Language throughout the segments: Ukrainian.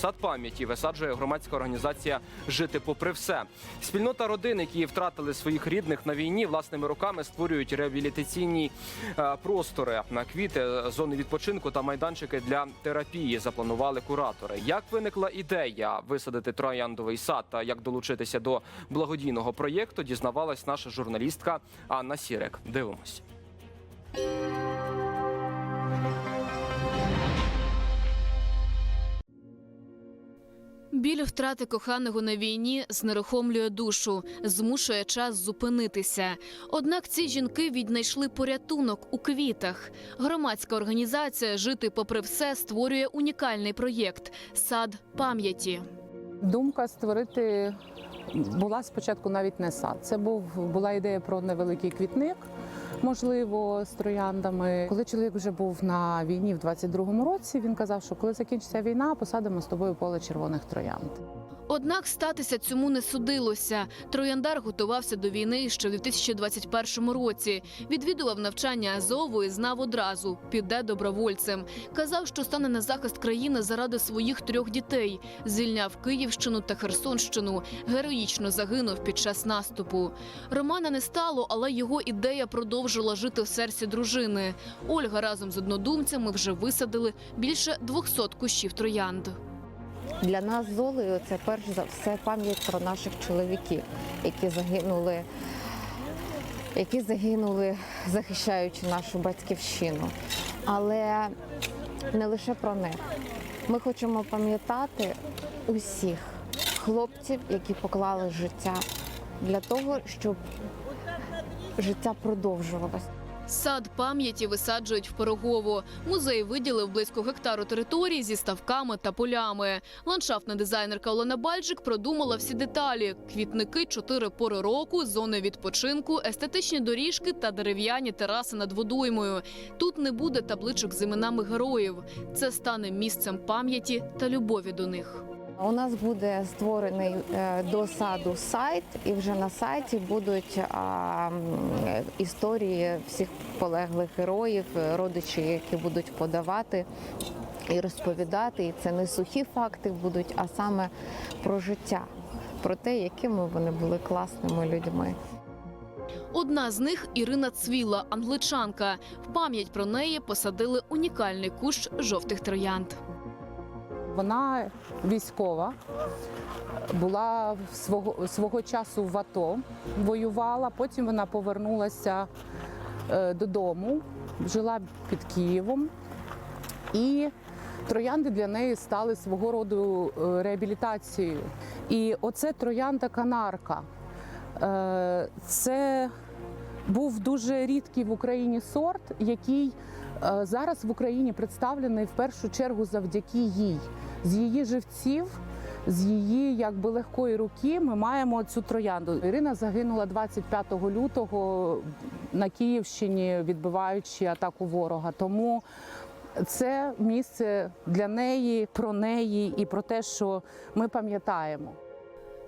Сад пам'яті висаджує громадська організація Жити попри все. Спільнота родин, які втратили своїх рідних на війні, власними руками створюють реабілітаційні е, простори на квіти, зони відпочинку та майданчики для терапії. Запланували куратори. Як виникла ідея висадити трояндовий сад та як долучитися до благодійного проєкту, дізнавалась наша журналістка Анна Сірек. Дивимось. Біль втрати коханого на війні знерухомлює душу, змушує час зупинитися. Однак ці жінки віднайшли порятунок у квітах. Громадська організація Жити попри все створює унікальний проєкт сад пам'яті. Думка створити була спочатку навіть не сад. Це був була ідея про невеликий квітник, можливо, з трояндами. Коли чоловік вже був на війні в 22-му році, він казав, що коли закінчиться війна, посадимо з тобою поле червоних троянд. Однак статися цьому не судилося. Трояндар готувався до війни ще в 2021 році. Відвідував навчання Азову і знав одразу піде добровольцем. Казав, що стане на захист країни заради своїх трьох дітей. Звільняв Київщину та Херсонщину. Героїчно загинув під час наступу. Романа не стало, але його ідея продовжила жити в серці дружини. Ольга разом з однодумцями вже висадили більше 200 кущів троянд. Для нас з це перш за все пам'ять про наших чоловіків, які загинули, які загинули, захищаючи нашу батьківщину. Але не лише про них. Ми хочемо пам'ятати усіх хлопців, які поклали життя для того, щоб життя продовжувалось. Сад пам'яті висаджують в Пирогово. Музей виділив близько гектару території зі ставками та полями. Ландшафтна дизайнерка Олена Бальджик продумала всі деталі: квітники, чотири пори року, зони відпочинку, естетичні доріжки та дерев'яні тераси над водоймою. Тут не буде табличок з іменами героїв. Це стане місцем пам'яті та любові до них. У нас буде створений е, до саду сайт, і вже на сайті будуть історії всіх полеглих героїв, родичі, які будуть подавати і розповідати. І це не сухі факти будуть, а саме про життя, про те, якими вони були класними людьми. Одна з них Ірина Цвіла, англичанка. В пам'ять про неї посадили унікальний кущ жовтих троянд. Вона військова, була свого, свого часу в АТО, воювала. Потім вона повернулася е, додому, жила під Києвом. І троянди для неї стали свого роду е, реабілітацією. І оце троянда канарка. Е, Це був дуже рідкий в Україні сорт, який зараз в Україні представлений в першу чергу завдяки їй. З її живців, з її якби легкої руки ми маємо цю троянду. Ірина загинула 25 лютого на Київщині, відбиваючи атаку ворога. Тому це місце для неї, про неї і про те, що ми пам'ятаємо.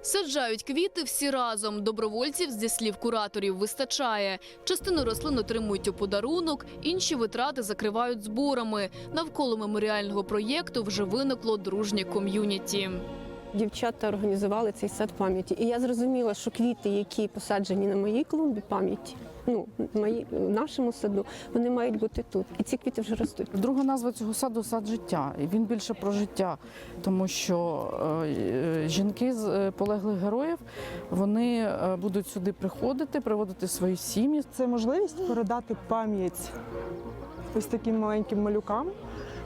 Саджають квіти всі разом. Добровольців зі слів кураторів вистачає. Частину рослин отримують у подарунок, інші витрати закривають зборами. Навколо меморіального проєкту вже виникло дружнє ком'юніті. Дівчата організували цей сад пам'яті. І я зрозуміла, що квіти, які посаджені на моїй клумбі пам'яті, ну мої, нашому саду, вони мають бути тут. І ці квіти вже ростуть. Друга назва цього саду сад життя. І він більше про життя, тому що е, е, жінки з е, полеглих героїв вони е, будуть сюди приходити, приводити свої сім'ї. Це можливість передати пам'ять ось таким маленьким малюкам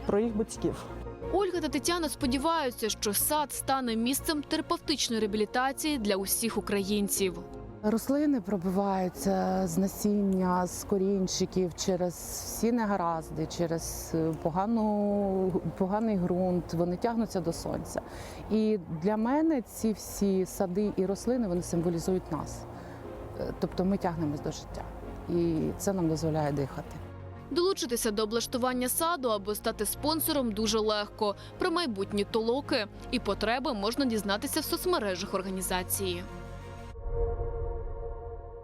про їх батьків. Ольга та Тетяна сподіваються, що сад стане місцем терапевтичної реабілітації для усіх українців. Рослини пробиваються з насіння, з корінчиків через всі негаразди, через е, погану, поганий ґрунт. Вони тягнуться до сонця. І для мене ці всі сади і рослини вони символізують нас. Е, Тобто ми тягнемось до життя, і це нам дозволяє дихати. Долучитися до облаштування саду або стати спонсором дуже легко. Про майбутні толоки і потреби можна дізнатися в соцмережах організації.